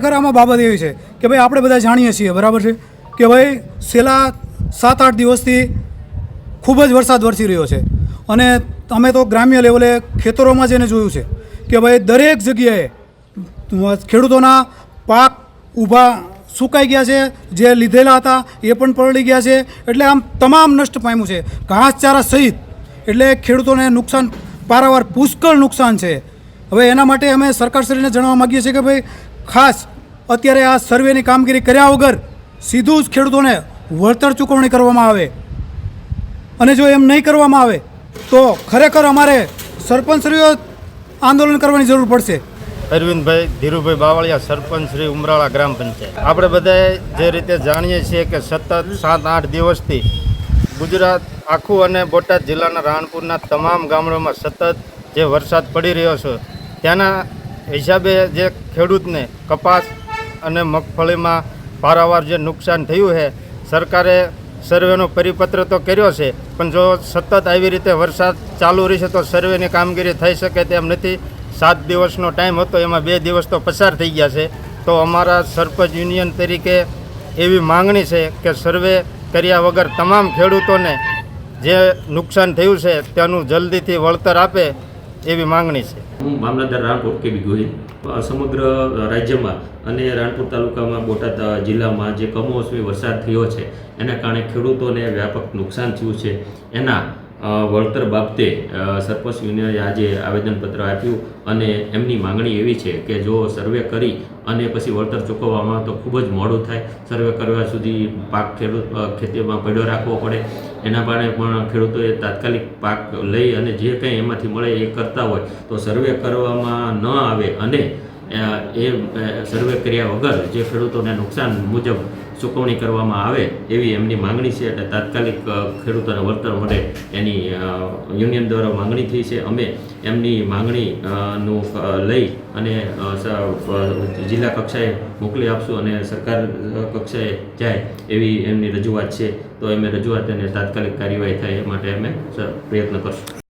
ખરેખર આમાં બાબત એવી છે કે ભાઈ આપણે બધા જાણીએ છીએ, બરાબર છે? કે ભાઈ છેલ્લા સાત આઠ દિવસથી ખૂબ જ વરસાદ વરસી રહ્યો છે. અને અમે તો ગ્રામ્ય લેવલે ખેતરોમાં જઈને જોયું છે કે ભાઈ દરેક જગ્યાએ ખેડૂતોના પાક ઊભા સુકાઈ ગયા છે, જે લીધેલા હતા એ પણ પલળી ગયા છે. એટલે આમ તમામ નષ્ટ પામ્યું છે. ઘાસચારા સહિત એટલે ખેડૂતોને નુકસાન, પારાવાર પુષ્કળ નુકસાન છે. હવે એના માટે અમે સરકારશ્રીને જણાવવા માગીએ છીએ કે ભાઈ ખાસ અત્યારે આ સર્વેની કામગીરી કર્યા વગર સીધું જ ખેડૂતોને વળતર ચૂકવણી કરવામાં આવે. અને જો એમ નહીં કરવામાં આવે, તો ખરેખર અમારે સરપંચશ્રીઓ આંદોલન કરવાની જરૂર પડશે. અરવિંદભાઈ, ધીરુભાઈ બાવળિયા સરપંચ શ્રી ઉમરાળા ગ્રામ પંચાયત. આપણે બધાએ જે રીતે જાણીએ છીએ કે સતત સાત આઠ દિવસથી ગુજરાત આખું અને બોટાદ જિલ્લાના રાણપુરના તમામ ગામડામાં સતત જે વરસાદ પડી રહ્યો છે, ત્યાંના હિસાબે જે ખેડૂતને કપાસ અને મગફળીમાં પારાવાર જે નુકસાન થયું છે, સરકારે સર્વેનો પરિપત્ર તો કર્યો છે, પણ જો સતત આવી રીતે વરસાદ ચાલુ રહેશે તો સર્વેની કામગીરી થઈ શકે તેમ નથી. સાત દિવસનો ટાઈમ હતો, એમાં બે દિવસ તો પસાર થઈ ગયા છે. તો અમારા સરપંચ યુનિયન તરીકે એવી માંગણી છે કે સર્વે કર્યા વગર તમામ ખેડૂતોને જે નુકસાન થયું છે, તેનું જલ્દીથી વળતર આપે એવી માંગણી છે. હું મામલતદાર રાણપુર કેબી ગોહિલ. સમગ્ર રાજ્યમાં અને રાણપુર તાલુકામાં બોટાદ જિલ્લામાં જે કમોસમી વરસાદ થયો છે, એના કારણે ખેડૂતોને વ્યાપક નુકસાન થયું છે. એના વળતર બાબતે સરપંચ યુનિયને આજે આવેદનપત્ર આપ્યું અને એમની માંગણી એવી છે કે જો સર્વે કરી અને પછી વળતર ચૂકવવામાં તો ખૂબ જ મોડું થાય. સર્વે કરવા સુધી પાક ખેડૂત ખેતીમાં પડ્યો રાખવો પડે. એના કારણે પણ ખેડૂતોએ તાત્કાલિક પાક લઈ અને જે કંઈ એમાંથી મળે એ કરતા હોય તો સર્વે કરવામાં ન આવે અને એ સર્વે કર્યા વગર જે ખેડૂતોને નુકસાન મુજબ ચૂકવણી કરવામાં આવે એવી એમની માંગણી છે એટલે તાત્કાલિક ખેડૂતોને વળતર મળે એની યુનિયન દ્વારા માંગણી થઈ છે. અમે એમની માંગણી નું લઈ અને જિલ્લા કક્ષાએ મોકલી આપશું અને સરકાર કક્ષાએ જાય એવી એમની રજૂઆત છે. તો અમે રજૂઆત અને તાત્કાલિક કાર્યવાહી થાય એ માટે અમે પ્રયત્ન કરશું.